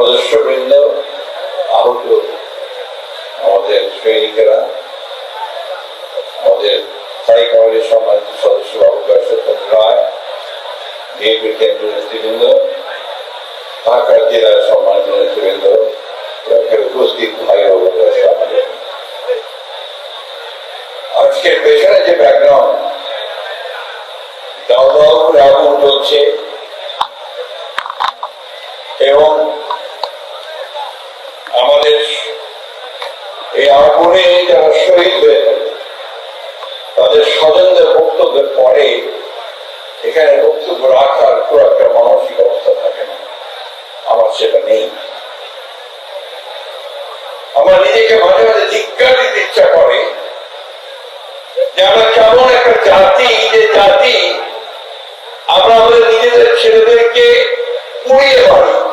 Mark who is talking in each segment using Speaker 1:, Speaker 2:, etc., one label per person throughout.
Speaker 1: সদস্যবৃন্দ, আহত আমাদের সৈনিকেরা, আমাদের স্থায়ী কমিটির সম্মানিত সদস্য সত্যেন রায়, বিএনপি কেন্দ্রীয় নেতৃবৃন্দ, ঢাকা জেলার সম্মানিত নেতৃবৃন্দ উপস্থিত ভাই বোনেরা আজকের পেছনে যে ব্যাকগ্রাউন্ড দাও দাও এবং আমাদের এই আগুনে যারা শহীদ তাদের স্বজনদের বক্তব্যের পরে এখানে বক্তব্য রাখার খুব একটা মানসিক অবস্থা থাকে না। আমার সেটা নেই। আমার নিজেকে মাঝে মাঝে ধিক্কার দিতে ইচ্ছা করে যে আমরা কেমন একটা জাতি, যে জাতি আমরা আমাদের নিজেদের ছেলেদেরকে পুড়িয়ে মারি।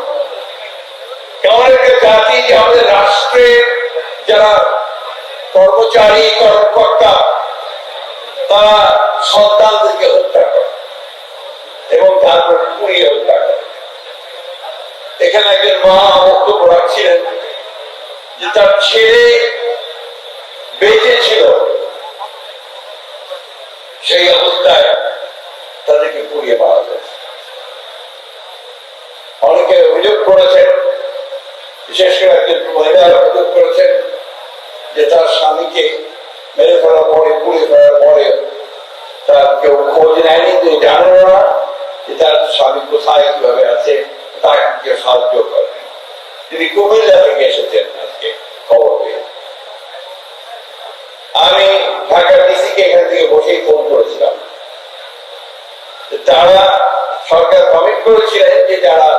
Speaker 1: কর্মচারী, কর্মকর্তা, তারা সন্তানদেরকে হত্যা করে এবং তারপর পুড়িয়ে হত্যা করে। এখানে একজন মা বক্তব্য রাখছিলেন যে তার ছেলে বেঁচে ছিল, সেই অবস্থায় তাদেরকে পুড়িয়ে মারা যায় অনেকে অভিযোগ করেছেন বিশেষ করে একজন মহিলা করেছেন, যে তার স্বামীকে মেরে ফেলার পরে পুড়ে ফেলার পরে তার কেউ খোঁজ নেয়নি, তিনি জানেন না যে তার স্বামী কোথায়, কীভাবে আছে তাকে সাহায্য করে। তিনি কুমিল্লা থেকে এসেছেন আজকে খবর পেয়ে। আমি ঢাকা ডিসিকে এখান থেকে বসেই ফোন করেছিলাম। যে তারা সরকার কমিট করেছিলেন যে যারা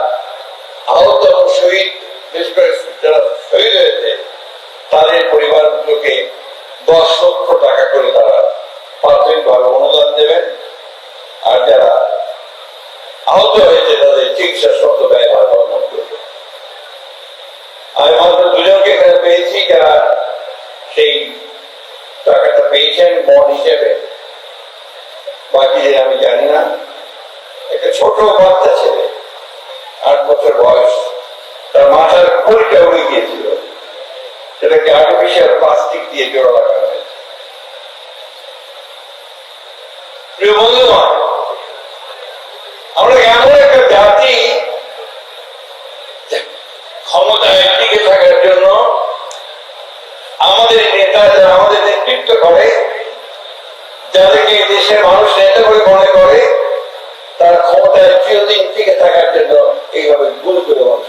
Speaker 1: আহত এবং শহীদ বিশেষ করে যারা শহীদ হয়েছে, তাদের পরিবারগুলোকে দশ লক্ষ টাকা করে তারা প্রাথমিকভাবে অনুদান দেবেন। আর যারা আহত হয়েছে, তাদের চিকিৎসা শব্দ ব্যয় ভার বহন করবে। আমি মাত্র দুজনকে এখানে পেয়েছি, যারা সেই টাকাটা পেয়েছেন বন্ড হিসেবে। বাকিদের আমি জানি না। একটা ছোট বাচ্চা ছেলে, আট বছর বয়স। তার মাথার খুলটা উড়ে গিয়েছিল। সেটাকে আর্টিফিশিয়াল প্লাস্টিক দিয়ে জোড়া লাগানো হয়েছে। প্রিয় বন্ধুগণ, আমরা এমন একটা জাতি ক্ষমতায় টিকে থাকার জন্য আমাদের নেতা যারা আমাদের নেতৃত্ব করে, যাদেরকে দেশের মানুষ নেতা বলে মনে করে, তারা ক্ষমতায় চিরদিন টিকে থাকার জন্য এইভাবে ভুল করে মানুষ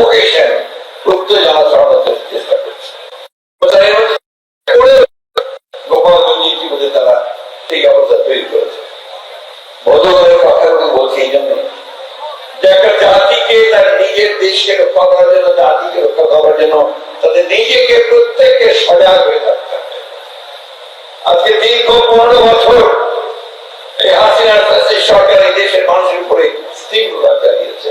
Speaker 1: প্রভোকেশন উত্তেজনা ছড়ানোর চেষ্টা করছে। গোপালগঞ্জ ইতিমধ্যে তারা সেই অবস্থা তৈরি করেছে। ভদ্রগণের কথাগুলো বলছি এই জন্য যে একটা জাতিকে তার নিজের দেশকে রক্ষা করার জন্য, জাতিকে রক্ষা করার জন্য তাদের নিজেকে প্রত্যেককে সজাগ হয়ে থাকতে আজকে দীর্ঘ পনেরো বছর এই হাসিনার সরকার এই দেশের মানুষের উপরে স্ত্রী তীব্রতা চালিয়েছে।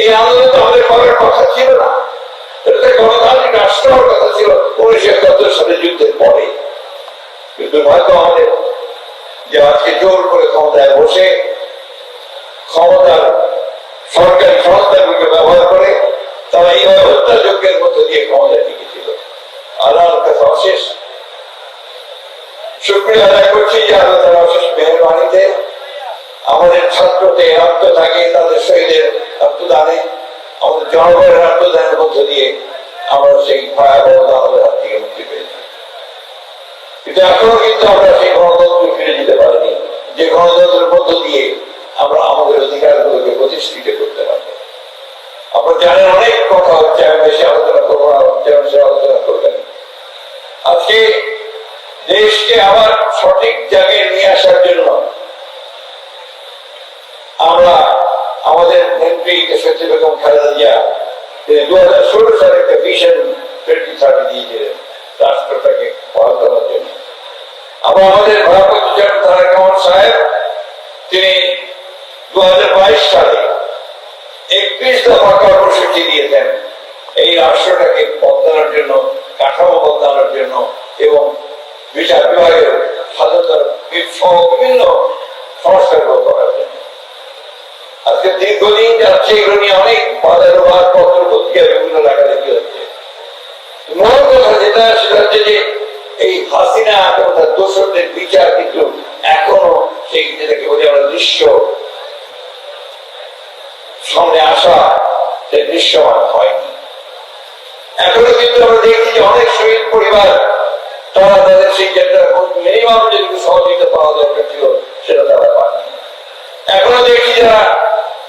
Speaker 1: এই আন্দোলন তো আমাদের করার কথা ছিল না। এটা গণতান্ত্রিক রাষ্ট্র হওয়ার কথা ছিল উনিশশো একাত্তর সালে যুদ্ধের পরে। কিন্তু হয়তো আমাদের যে আজকে জোর করে ক্ষমতায় বসে ক্ষমতার সরকারি সংস্থাগুলোকে ব্যবহার করে, তারা এইভাবে হত্যাযজ্ঞের মধ্যে দিয়ে ক্ষমতায় টিকেছিল। আল্লাহর কাছে অশেষ শুক্রিয়া আদায় করছি যে আল্লাহ তালা অশেষ মেহরবানিতে আমাদের ছাত্রদের রক্ত থাকে তাদের শহীদের রক্তদানে আমাদের জনগণের রক্তদানের মধ্য দিয়ে আমরা সেই ভয়াবহ দানবের হাত থেকে মুক্তি অনেক কথা হচ্ছে আমি বেশি আলোচনা করব আলোচনা করবেন। আজকে দেশকে আবার সঠিক জায়গায় নিয়ে আসার জন্য আমরা আমাদের নেত্রী দেশনেত্রী বেগম খালেদা জিয়া। দু হাজার ষোলো সালে একটা ভিশন টোয়েন্টি থার্টি দিয়েছিলেন রাষ্ট্রটাকে বহাল করার জন্য। আমরা আমাদের ভারপ্রাপ্ত তারেক রহমান সাহেব, তিনি দু হাজার বাইশ সালে একত্রিশ দফা কর্মসূচি দিয়েছেন। এই রাষ্ট্রটাকে বদলানোর জন্য, কাঠামো বদলানোর জন্য এবং বিচার বিভাগের স্বাধীনতার বিভিন্ন সংস্কারগুলো করার জন্য। আজকে দীর্ঘদিন যাচ্ছে এগুলো নিয়ে অনেক বাজারবাদ পত্র পত্রিকা বিভিন্ন লেখালেখি হচ্ছে? মূল কথা যেটা, সেটা হচ্ছে যে এই হাসিনা তার দোষরদের বিচার কিন্তু এখনও সেই যেটাকে বলি আমরা দৃশ্য সামনে আসা সে দৃশ্যমান হয়নি। এখনও কিন্তু আমরা দেখছি যে অনেক শহীদ পরিবার, তারা তাদের সেই যেটা মিনিমাম যেটুকু সহযোগিতা পাওয়া দরকার ছিল, সেটা তারা পায়নি এখনও দেখছি যারা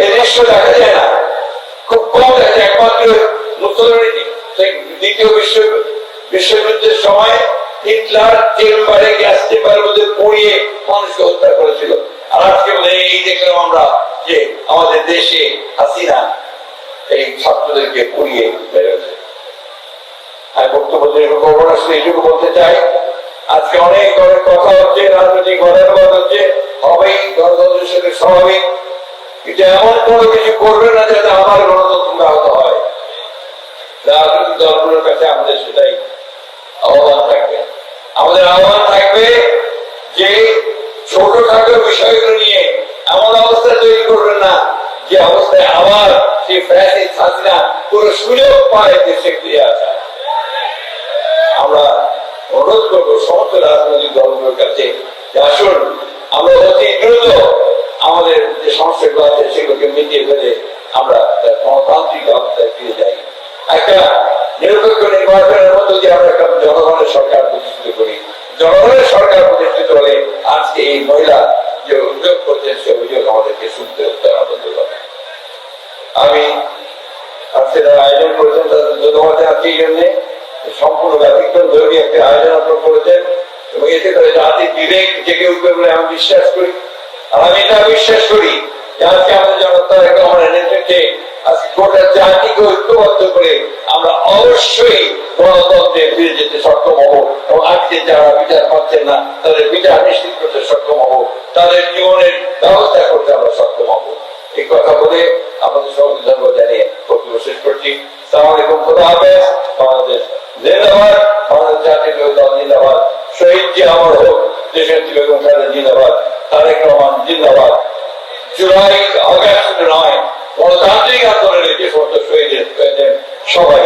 Speaker 1: এই দৃশ্য দেখা যায় না। খুব কম দেখা একমাত্র মুসলমানি দ্বিতীয় বিশ্ব বিশ্বযুদ্ধের সময় হিটলার চেম্বারে গ্যাস চেম্বারের মধ্যে পড়িয়ে মানুষকে হত্যা করেছিল। আর আজকে এই দেখলাম আমরা যে আমাদের দেশে হাসিনা, এই ছাত্রদেরকে পুড়িয়ে মেরেছে আমি বক্তব্য না শুধু এইটুকু বলতে চাই, আজকে অনেক অনেক কথা হচ্ছে, রাজনৈতিক গণানুবাদ হচ্ছে, হবেই গণতন্ত্রের স্বাভাবিক। কিন্তু এমন কোনো কিছু করবে না যাতে আমার গণতন্ত্র ব্যাহত হয়। দলগুলোর কাছে আমাদের সেটাই আহ্বান থাকবে। আমাদের আহ্বান থাকবে যে ছোটখাটো বিষয়গুলো নিয়ে এমন অবস্থা তৈরি করবেন না, যে অবস্থায় আবার সেই ফ্যাসিস হাসিনা পুরো সুযোগ পায় দেশে ফিরে আসা। আমরা অনুরোধ করব সমস্ত রাজনৈতিক দলগুলোর কাছে আসুন, আমরা অতি আমাদের যে সমস্যাগুলো আছে, সেগুলোকে মিটিয়ে ফেলে আমরা গণতান্ত্রিক অবস্থায় ফিরে যাই। একটা নিরপেক্ষ নির্বাচনের মধ্য দিয়ে আমরা একটা জনগণের সরকার প্রতিষ্ঠিত করি। জনগণের সরকার প্রতিষ্ঠিত হলে আজকে এই মহিলা যে অভিযোগ করছেন, সে অভিযোগ আমাদেরকে শুনতে হতে আনন্দ করে আমি আজকে যারা আয়োজন করেছেন, তাদের ধন্যবাদ জানাচ্ছি এই জন্যে। সম্পূর্ণ ব্যতিক্রম ধর্মী একটা আয়োজন আপনারা করেছেন। এবং এতে করে জাতির বিবেক জেগে উঠবে বলে আমি বিশ্বাস করি। আমি এটা বিশ্বাস করি আজকে আমাদের জনতা রহমানের নেতৃত্বে আজকে গোটা জাতিকে ঐক্যবদ্ধ করে আমরা অবশ্যই গণতন্ত্রে ফিরে যেতে সক্ষম হব এবং আজকে যারা বিচার পাচ্ছেন না, তাদের বিচার নিশ্চিত করতে সক্ষম হব। তাদের জীবনের ব্যবস্থা করতে আমরা সক্ষম হব। এই কথা বলে আমাদের সবাইকে ধন্যবাদ জানিয়ে বক্তব্য শেষ করছি। সালাম আলাইকুম, খোদা হাফেজ। বাংলাদেশ জিন্দাবাদ, বাংলাদেশ জাতীয় দল জিন্দাবাদ। শহীদ জি আমার হোক, দেশের বেগম জিন্দাবাদ। তারেক রহমান জিন্দাবাদ। জুলাই অগাস্ট নয় গণতান্ত্রিক আন্দোলনের যে সমস্ত শহীদ হয়েছেন সবাই।